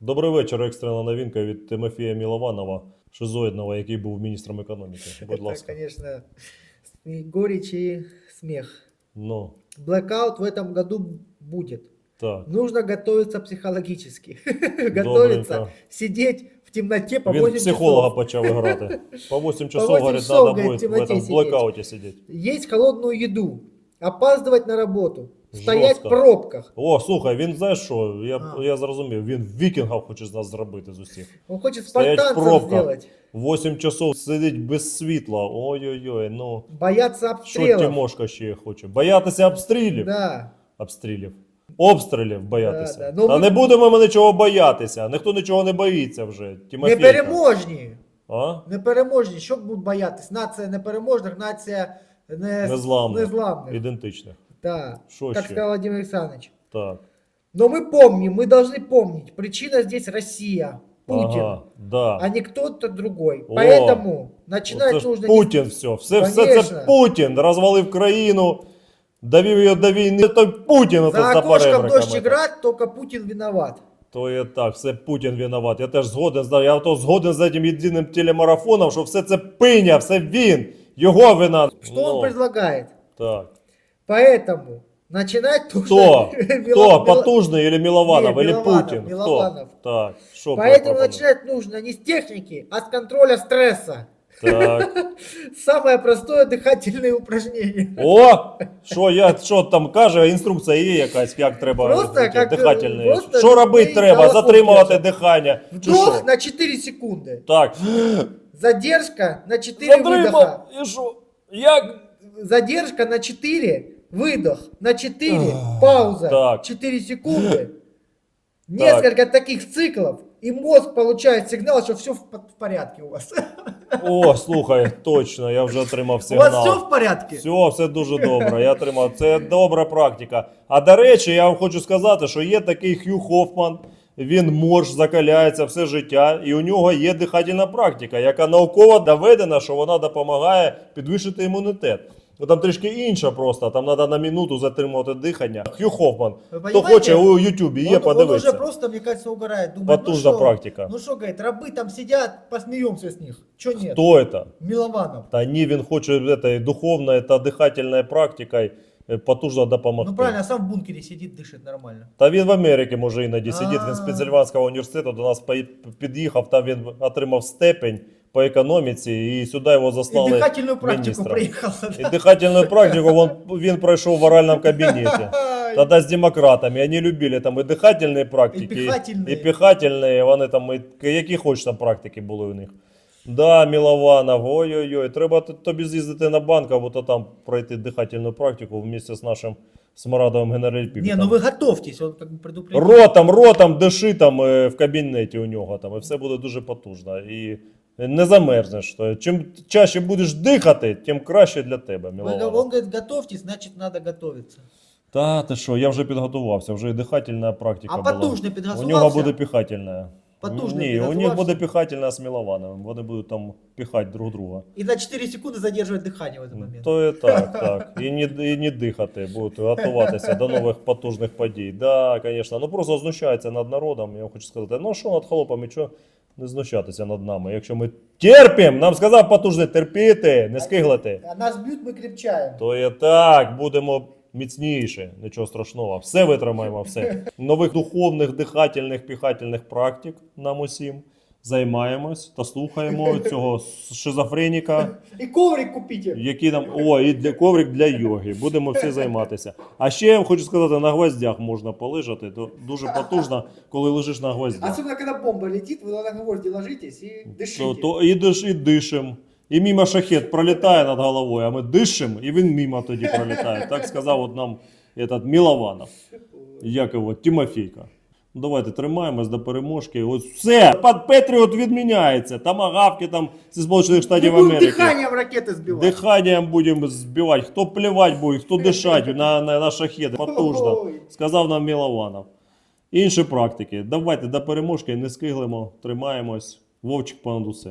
Добрий вечір. Екстрена новинка від Тимофія Мілованова, шизоїдного, який був міністром економіки. Будь Это, ласка. конечно, и горечь и смех. Ну, Блэкаут в этом году будет. так. Нужно готовиться психологически. Готовиться, Добренько. сидеть в темноте по Він 8 психолога часов. почав грати. По 8 часов, 8 говорить, часов, надо говорит, будет в в темноте этом сидеть. блокауте сидеть. Есть холодную еду. Опаздывать на работу. Стоять в пробках. О, слухай, він знаєш що? Я, А. я зрозумів, він вікінга хоче з нас зробити з усіх. Он хочет Стоять в спартанцев 8 часов сидить без світла. Ой-ой-ой, ну. Бояться Що. Тимошка ще хоче? Боятися обстрілів? Да. Обстрілів. Обстрілів боятися. Да, да. Ну, Та ми- не будемо ми нічого боятися. Ніхто нічого не боїться вже. Тимофійка. Непереможні. А? Непереможні. Що будуть боятись? Нація непереможних, нація не... Незламних. незламних. Ідентичних. Да. Що как ще? сказал Владимир Александрович. Так. Но мы помним, мы должны помнить, причина здесь Россия, Путин, Ага, да. а не кто-то другой. О, Поэтому начинать Оце ж нужно... Путін все. Все, все Конечно. це Путін розвалив країну, довів її до війни. То Путін не... оце За за окошком дождь перебриками. играть, только Путин виноват. То є так, все Путін винуват. Я теж згоден з я то згоден з цим єдиним телемарафоном, що все це пиня, все він, його вина. Что Ну, он предлагает? Так. Поэтому начинать нужно... Хто? Мила- Хто? Мила- Потужний или Милованов, Не, или Милованов, Путін? Милованов. Хто? Так. Що Поэтому пропонує? начинать нужно не с техники, а с контроля стресса. Так. Самое простое дыхательное упражнение. О! Що я що там каже, інструкція є якась, як треба Просто робити, як, е, дихательне. просто Що робити ти треба? колокол Затримувати держиш. дихання. Чи Вдох що? на 4 секунды. Так. Задержка на 4 выдоха. Затримав. І що? Як? Задержка на 4, выдох на 4, пауза так. 4 секунды. Несколько таких циклов. И мозг получает сигнал, что все в в порядке у вас. О, слухай, точно, я вже отримав У вас сигнал. все в порядке? Все, все дуже добре. Я отримав. Це добра практика. А до речі, я вам хочу сказати, що є такий Хью Хофман. Він морж закаляється все життя, і у нього є дихательна практика, яка науково доведена, що вона допомагає підвищити імунітет. Ну там трішки інша просто, там треба на минуту затримувати дихання. Хью Хофман. Ви Хто понімаєте? хоче у Ютубі, є, он, он уже подивитися. просто, мне кажется, угорает. Думает, Потужна ну что, практика. Ну что, говорит, рабы там сидят, посмеемся с них. Че нет? Хто це? Милованов. Та ні, він хоче этой духовною та дихательною практикою е, потужно допомогти. Ну правильно, а сам в бункере сидит, дышит нормально. Та він в Америці може іноді сидить. Він з А. Пенсильванського університету до нас пої- під'їхав, там він отримав степень по економіці, і сюди його И заслали. дыхательную практику міністром. приехал. І дихательну практику він, він пройшов в оральному кабінеті. Тоді з демократами. Вони любили там і дихательні практики, І пихательні. і пихательні, вони там, і, які хоч там практики були у них. Да, Мілованов, ой-ой-ой, треба т- тобі з'їздити на банк, або то там пройти дихательну практику вместе з нашим Смарадовим генеральпім. Не, ну вы готовьтесь, он как бы предупредил. Ротом, ротом диши там е, в кабінеті у нього там, і все буде дуже потужно. І не замерзнеш. То Чим чаще будеш дихати, тим краще для тебе. Вы- Мілованов. Он говорит, готовьтесь, значит надо готовиться. Та ти що, я вже підготувався, вже і дихательна практика А була. потужний У підготувався? нього буде піхательна. Потужний Ні, у них підготувався? буде піхательна з Міловановим. Вони будуть там піхати друг друга. И на 4 секунды задерживать дыхание в этот момент. То і так, так. І не, і не дихати, будуть готуватися до нових потужних подій. Да, звісно. Ну просто знущаються над народом. Я вам хочу сказати, ну що над холопами, що не знущатися над нами. Якщо ми терпім, нам сказав потужний терпіти, не скиглити. А нас б'ють, ми кріпчаємо. То є так, будемо міцніше, нічого страшного. Все витримаємо, все. Нових духовних, дихательних, піхательних практик нам усім Займаємось та слухаємо цього шизофреніка, И коврик купите. який нам. О, і для коврик для йоги. Будемо всі займатися. А ще я вам хочу сказати, на гвоздях можна полежати. То дуже потужно, коли лежиш на гвоздях. Особенно, когда бомба летит, вы на гвозди ложитесь и дышите. То, то і, диш, і дишим. І мимо шахет пролітає над головою, а ми дишим, і він мимо тоді пролітає. Так сказав от нам этот Мілованов. Як його, Тимофійка. Ну, Давайте тримаємось до переможки. Ось все, пан Петріот відміняється. Тамагавки там зі Сполучених Мы Штатів будем Америки. дыханием ракеты сбивать. Диханням будемо збивати. Хто плівати буде, хто дишать на, на, на шахеди. Потужно. Ой. Сказав нам Мілованов. Інші практики. Давайте до переможки не скиглимо, тримаємось. Вовчик понад усе.